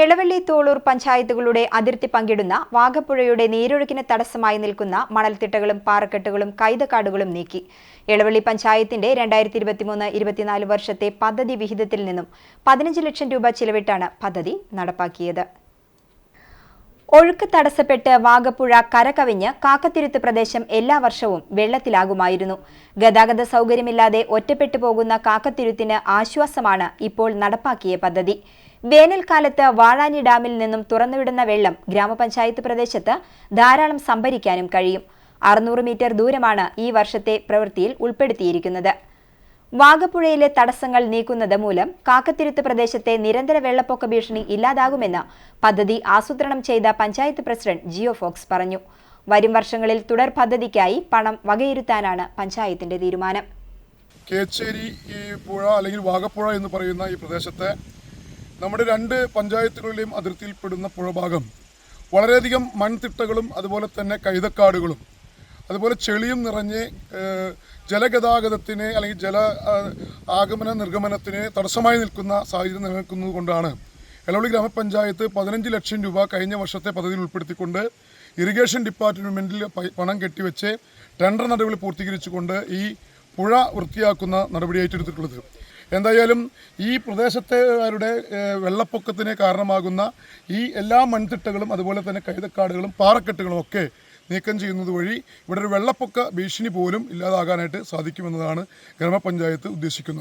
എളവള്ളി തോളൂർ പഞ്ചായത്തുകളുടെ അതിർത്തി പങ്കിടുന്ന വാഗപ്പുഴയുടെ നീരൊഴുക്കിന് തടസ്സമായി നിൽക്കുന്ന മണൽത്തിട്ടകളും പാറക്കെട്ടുകളും കൈതക്കാടുകളും നീക്കി. എളവള്ളി പഞ്ചായത്തിന്റെ രണ്ടായിരത്തി ഇരുപത്തിമൂന്ന് ഇരുപത്തിനാല് വർഷത്തെ പദ്ധതി വിഹിതത്തിൽ നിന്നും പതിനഞ്ച് ലക്ഷം രൂപ ചിലവിട്ടാണ് പദ്ധതി നടപ്പാക്കിയത്. ഒഴുക്ക് തടസ്സപ്പെട്ട് വാഗപ്പുഴ കരകവിഞ്ഞ് കാക്കത്തിരുത്ത് പ്രദേശം എല്ലാ വർഷവും വെള്ളത്തിലാകുമായിരുന്നു. ഗതാഗത സൗകര്യമില്ലാതെ ഒറ്റപ്പെട്ടു പോകുന്ന കാക്കത്തിരുത്തിന് ആശ്വാസമാണ് ഇപ്പോൾ നടപ്പാക്കിയ പദ്ധതി. വേനൽക്കാലത്ത് വാഴാനി ഡാമിൽ നിന്നും തുറന്നുവിടുന്ന വെള്ളം ഗ്രാമപഞ്ചായത്ത് പ്രദേശത്ത് ധാരാളം സംഭരിക്കാനും കഴിയും. അറുന്നൂറ് മീറ്റർ ദൂരമാണ് ഈ വർഷത്തെ പ്രവൃത്തിയിൽ ഉൾപ്പെടുത്തിയിരിക്കുന്നത്. വാഗപ്പുഴയിലെ തടസ്സങ്ങൾ നീക്കുന്നത് മൂലം കാക്കത്തിരുത്ത് പ്രദേശത്തെ നിരന്തര വെള്ളപ്പൊക്ക ഭീഷണി ഇല്ലാതാകുമെന്ന് പദ്ധതി ആസൂത്രണം ചെയ്ത പഞ്ചായത്ത് പ്രസിഡന്റ് ജിയോ ഫോക്സ് പറഞ്ഞു. വരും വർഷങ്ങളിൽ തുടർ പദ്ധതിക്കായി പണം വകയിരുത്താനാണ് പഞ്ചായത്തിന്റെ തീരുമാനം. കേച്ചേരി ഈ പുഴ അല്ലെങ്കിൽ വാഗപ്പുഴ എന്ന് പറയുന്ന ഈ പ്രദേശത്തെ നമ്മുടെ രണ്ട് പഞ്ചായത്തുകളിലെയും അതിർത്തിയിൽപ്പെടുന്ന പുഴഭാഗം വളരെയധികം മൺതിട്ടകളും അതുപോലെ തന്നെ കൈതക്കാടുകളും അതുപോലെ ചെളിയും നിറഞ്ഞ് ജലഗതാഗതത്തിന് അല്ലെങ്കിൽ ജല ആഗമന നിർഗമനത്തിന് തടസ്സമായി നിൽക്കുന്ന സാഹചര്യം നിലനിൽക്കുന്നത് കൊണ്ടാണ് എലവള്ളി ഗ്രാമപഞ്ചായത്ത് പതിനഞ്ച് ലക്ഷം രൂപ കഴിഞ്ഞ വർഷത്തെ പദ്ധതിയിൽ ഉൾപ്പെടുത്തിക്കൊണ്ട് ഇറിഗേഷൻ ഡിപ്പാർട്ട്മെന്റിൽ പണം കെട്ടിവെച്ച് ടെൻഡർ നടപടി പൂർത്തീകരിച്ചുകൊണ്ട് ഈ പുഴ വൃത്തിയാക്കുന്ന നടപടി ഏറ്റെടുത്തിട്ടുള്ളത് എന്തായാലും ഈ പ്രദേശത്തുകാരുടെ വെള്ളപ്പൊക്കത്തിന് കാരണമാകുന്ന ഈ എല്ലാ മൺതിട്ടകളും അതുപോലെ തന്നെ കൈതക്കാടുകളും പാറക്കെട്ടുകളും ഒക്കെ നീക്കം ചെയ്യുന്നത് വഴി ഇവിടെ ഒരു വെള്ളപ്പൊക്ക ഭീഷണി പോലും ഇല്ലാതാകാനായിട്ട് സാധിക്കുമെന്നതാണ് ഗ്രാമപഞ്ചായത്ത് ഉദ്ദേശിക്കുന്നത്.